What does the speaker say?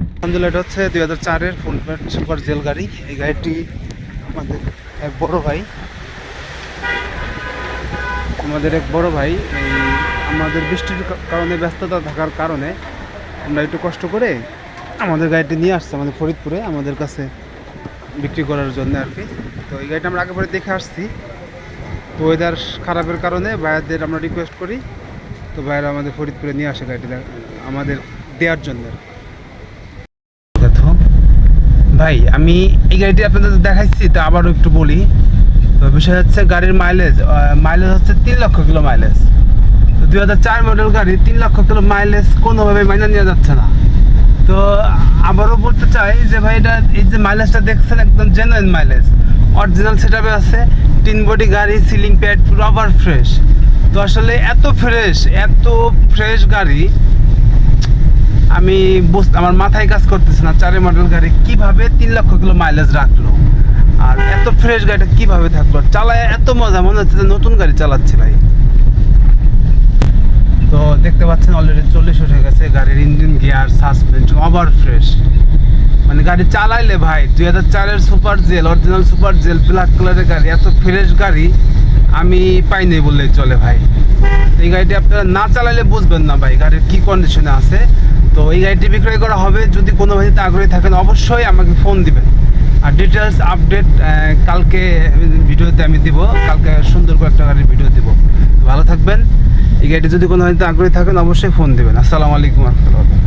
আলহামদুলিল্লাহ, এটা হচ্ছে দুই হাজার চারের ফুল সুপার জেল গাড়ি। এই গাড়িটি আমাদের এক বড় ভাই। আমাদের এক বড় ভাই, এই আমাদের বৃষ্টির কারণে, ব্যস্ততা থাকার কারণে আমরা একটু কষ্ট করে আমাদের গাড়িটি নিয়ে আসছে আমাদের ফরিদপুরে, আমাদের কাছে বিক্রি করার জন্য আর কি। তো এই গাড়িটা আমরা আগে পরে দেখে আসছি। তো ওয়েদার খারাপের কারণে ভাইয়াদের আমরা রিকোয়েস্ট করি, তো ভাইয়ারা আমাদের ফরিদপুরে নিয়ে আসে গাড়িটা, আমাদের দেওয়ার জন্য আর কি। ভাই, আমি এই গাড়িটি আপনাদের দেখাইছি, তো আবারও একটু বলি। তো বিষয় হচ্ছে গাড়ির মাইলেজ মাইলেজ হচ্ছে তিন লক্ষ কিলো মাইলেজ তো দুই হাজার চার মডেল গাড়ি তিন লক্ষ কিলো মাইলেজ কোনোভাবে মাইনে নেওয়া যাচ্ছে না। তো আবারও বলতে চাই যে ভাই, এটা এই যে মাইলেজটা দেখছেন, একদম জেনুইন মাইলেজ অরিজিনাল সেটাপে আছে তিন বডি গাড়ি সিলিং প্যাড রবার ফ্রেশ তো আসলে এত ফ্রেশ এত ফ্রেশ গাড়ি আমি আমার মাথায় কাজ করতেছে না চারের মডেল গাড়ি কীভাবে তিন লক্ষ কিলো মাইলেজ রাখল? আর এত ফ্রেশ গাড়িটা কীভাবে থাকল? চালায় এত মজা, মনে হচ্ছে যে নতুন গাড়ি চালাচ্ছি ভাই। তো দেখতে পাচ্ছেন অলরেডি চল্লিশ উঠে গেছে, গাড়ির engine gear suspension over fresh মানে গাড়ি চালাইলে ভাই, দুই হাজার চারের super GL original super GL black কালারের গাড়ি, এত ফ্রেশ গাড়ি আমি পাইনি বললেই চলে ভাই। এই গাড়িটি আপনারা না চালাইলে বুঝবেন না ভাই, গাড়ির কি কন্ডিশনে আছে। তো এই গাড়িটি বিক্রয় করা হবে। যদি কোনো ভাইতে আগ্রহী থাকেন, অবশ্যই আমাকে ফোন দিবেন। আর ডিটেলস আপডেট কালকে ভিডিওতে আমি দিব। কালকে সুন্দর করে একটা গাড়ির ভিডিও দিব। ভালো থাকবেন। এই গাড়িটি যদি কোনো ভাইতে আগ্রহী থাকেন, অবশ্যই ফোন দেবেন। আসসালামু আলাইকুম রহমতুল্লাহ।